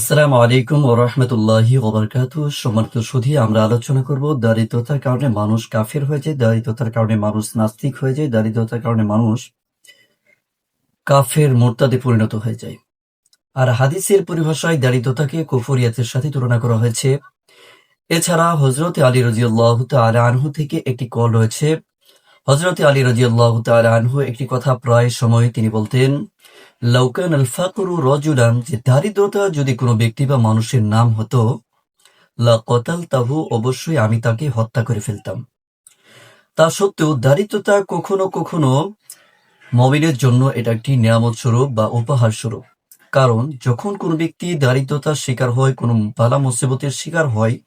আসসালামু আলাইকুম ও রহমতুল্লাহি ওবরকাত সম্মানিত সুধী, আমরা আলোচনা করব দারিদ্রতার কারণে মানুষ কাফের হয়ে যায়, দারিদ্রতার কারণে মানুষ নাস্তিক হয়ে যায়, দারিদ্রতার কারণে মানুষ কাফের, মোরতাদে পরিণত হয়ে যায়। আর হাদিসের পরিভাষায় দারিদ্রতাকে কুফরিয়াতের সাথে তুলনা করা হয়েছে। এছাড়া হজরত আলী রাজিউল্লাহ তালা আনহু থেকে একটি কল রয়েছে। হজরত আলী রাজিউল্লাহ তালা আনহু একটি কথা প্রায় সময় তিনি বলতেন লাউকান আল ফাকরু রজুলান, যে দারিদ্রতা যদি কোনো ব্যক্তি বা মানুষের নাম হতো, লা কতাল তাহু অবশ্যই আমি তাকে হত্যা করে ফেলতাম। তা সত্ত্বেও দারিদ্রতা কখনো কখনো মবিনের জন্য এটা একটি নিয়ামত স্বরূপ বা উপহার স্বরূপ। কারণ যখন কোনো ব্যক্তি দারিদ্রতার শিকার হয়, কোনো বালা মুসিবতের শিকার হয়,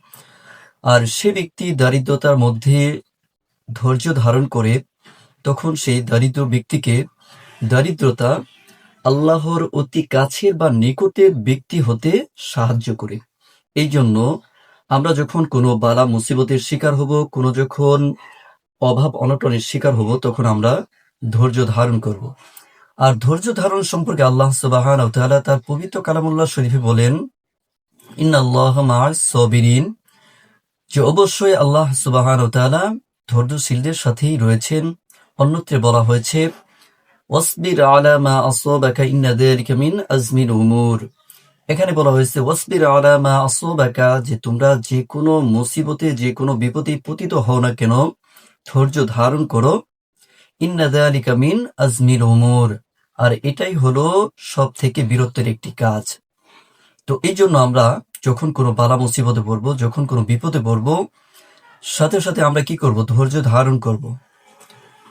আর সে ব্যক্তি দারিদ্রতার মধ্যে ধৈর্য ধারণ করে, তখন সেই দারিদ্র ব্যক্তিকে দারিদ্রতা আল্লাহর অতি কাছের বা নিকটের ব্যক্তি হতে সাহায্য করে। এই জন্য আমরা যখন কোনো বালা মুসিবতের শিকার হব, কোনো যখন অভাব অনটনের শিকার হব, তখন আমরা ধৈর্য ধারণ করব। আর ধৈর্য ধারণ সম্পর্কে আল্লাহ সুবাহান তার পবিত্র কালামুল্লাহ শরীফে বলেন ইন্নাল্লাহ মার সবিরিন। যে অবশ্যই আল্লাহ সুবাহান তাআলা ধৈর্যশীলদের সাথেই রয়েছেন। অন্যত্রে বলা হয়েছে ওয়াসবির আলা মা আসাবাকা ইন্না যালিকা মিন আজমিল উমুর এখানে বলা হয়েছে ওয়াসবির আলা মা আসাবাকা যে তোমরা যে কোনো মুসিবতে, যে কোনো বিপদে পতিত হও না কেন, ধৈর্য ধারণ করো। ইন্না যালিকা মিন আজমিল উমুর। আর এটাই হলো সব থেকে বীরত্বের একটি কাজ। তো এই জন্য আমরা যখন কোনো বালা মুসিবতে পড়ব, যখন কোনো বিপদে পড়ব, সাথে সাথে আমরা কি করব? ধৈর্য ধারণ করব।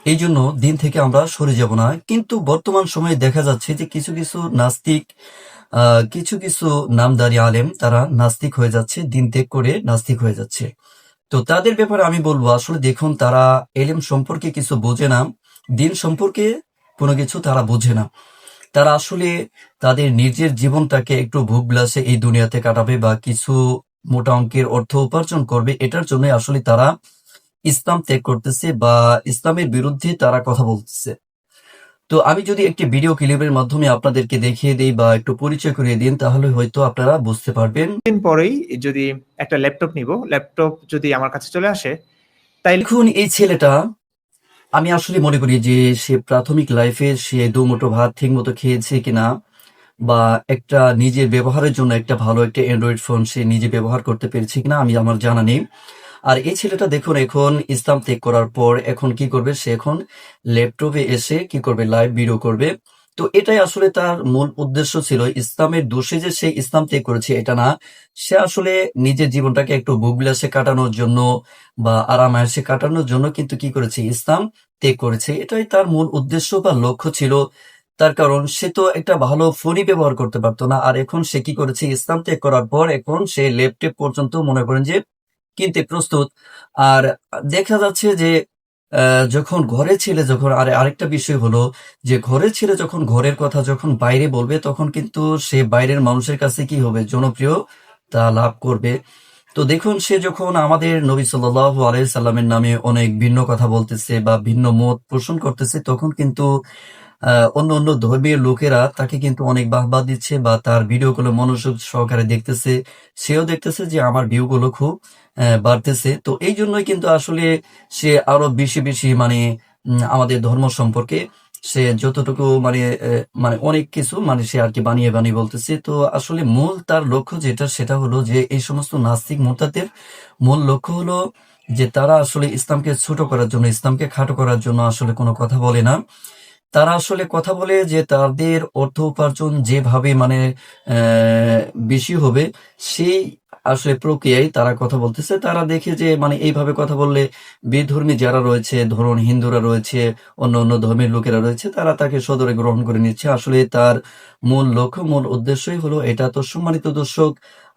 এই জন্য দিন থেকে আমরা সরে যাব না। কিন্তু বর্তমান সময়ে দেখা যাচ্ছে যে কিছু কিছু নাস্তিক কিছু কিছু নামদারি আলেম, তারা নাস্তিক হয়ে যাচ্ছে, দিন ত্যাগ করে নাস্তিক হয়ে যাচ্ছে। তো তাদের ব্যাপারে আমি বলব, আসলে দেখুন, তারা এলেম সম্পর্কে কিছু বোঝে না, দিন সম্পর্কে কোনো কিছু তারা বোঝে না। তারা আসলে তাদের নিজের জীবনটাকে একটু ভোগ বিলাসে এই দুনিয়াতে কাটাবে বা কিছু মোটা অঙ্কের অর্থ উপার্জন করবে, এটার জন্য আসলে তারা ইসলাম ত্যাগ করতেছে বা ইসলামের বিরুদ্ধে তারা কথা বলতেছে। তো আমি যদি একটি ভিডিও ক্লিপের মাধ্যমে আপনাদেরকে দেখিয়ে দিই বা একটু পরিচয় করিয়ে দিন তাহলে হয়তো আপনারা বুঝতে পারবেন। দিন পরেই যদি একটা ল্যাপটপ নিব ল্যাপটপ যদি আমার কাছে চলে আসে তাই দেখুন এই ছেলেটা আমি আসলে মনে করি যে সে প্রাথমিক লাইফে সে দুমুঠো ভাত ঠিক মতো খেয়েছে কিনা বা একটা নিজের ব্যবহারের জন্য একটা ভালো একটা অ্যান্ড্রয়েড ফোন সে নিজে ব্যবহার করতে পেরেছে কিনা আমি আমার জানা নেই। আর এই ছেলেটা দেখুন, এখন ইসলাম ত্যাগ করার পর এখন কি করবে? সে এখন ল্যাপটপে এসে কি করবে? লাইভ ভিডিও করবে। তো এটাই আসলে তার মূল উদ্দেশ্য ছিল। ইসলামের দোষে যে সে ইসলাম ত্যাগ করেছে, এটা না। সে আসলে নিজের জীবনটাকে একটু ভোগবিলাসে কাটানোর জন্য বা আরাম আয়েসে কাটানোর জন্য কিন্তু কি করেছে? ইসলাম ত্যাগ করেছে। এটাই তার মূল উদ্দেশ্য বা লক্ষ্য ছিল। তার কারণ, সে তো একটা ভালো ফোনই ব্যবহার করতে পারতো না। আর এখন সে কি করেছে? ইসলাম ত্যাগ করার পর এখন সে ল্যাপটপ পর্যন্ত মনে করেন যে কিনতে প্রস্তুত। আর দেখা যাচ্ছে যে যখন ঘরে ছেলে যখন, আর আরেকটা বিষয় হলো যে ঘরে ছেলে যখন ঘরের কথা যখন বাইরে বলবে, তখন কিন্তু সে বাইরের মানুষের কাছে কি হবে? জনপ্রিয় তা লাভ করবে। তো দেখুন, সে যখন আমাদের নবী সাল্লাল্লাহু আলাইহি সাল্লামের নামে অনেক ভিন্ন কথা বলতেছে বা ভিন্ন মত পোষণ করতেছে, তখন কিন্তু অন্য অন্য ধর্মীয় লোকেরা তাকে কিন্তু অনেক বাহবা দিচ্ছে বা তার ভিডিওগুলো মনোযোগ সহকারে দেখতেছে। সেও দেখতেছে যে আমার ভিউগুলো খুব বাড়তেছে। তো এই জন্যই কিন্তু আসলে সে আরও বেশি বেশি মানে আমাদের ধর্ম সম্পর্কে সে যতটুকু মানে মানে অনেক কিছু মানে সে আর কি বানিয়ে বানিয়ে বলতেছে। তো আসলে মূল তার লক্ষ্য যেটা, সেটা হলো যে এই সমস্ত নাস্তিক মোতাদের মূল লক্ষ্য হলো যে তারা আসলে ইসলামকে ছোট করার জন্য, ইসলামকে খাটো করার জন্য আসলে কোনো কথা বলে না। তারা আসলে কথা বলে যে তাদের অর্থ উপার্জন যেভাবে মানে বেশি হবে, সেই আসলে প্রক্রিয়ায় তারা কথা বলতেছে। তারা দেখে যে মানে এইভাবে কথা বললে বেধর্মী যারা রয়েছে, ধরুন হিন্দুরা রয়েছে, অন্য অন্য ধর্মের লোকেরা রয়েছে, তারা তাকে সদরে গ্রহণ করে নিচ্ছে। আসলে তার মূল লক্ষ্য, মূল উদ্দেশ্যই হলো, এটা তো সম্মানিত দর্শক,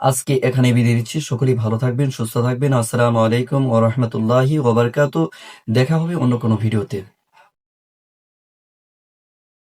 আজকে এখানে বিদায় দিচ্ছি সকলেই ভালো থাকবেন, সুস্থ থাকবেন। আসসালামু আলাইকুম ও রহমতুল্লাহি ওবরকাত দেখা হবে অন্য কোনো ভিডিওতে।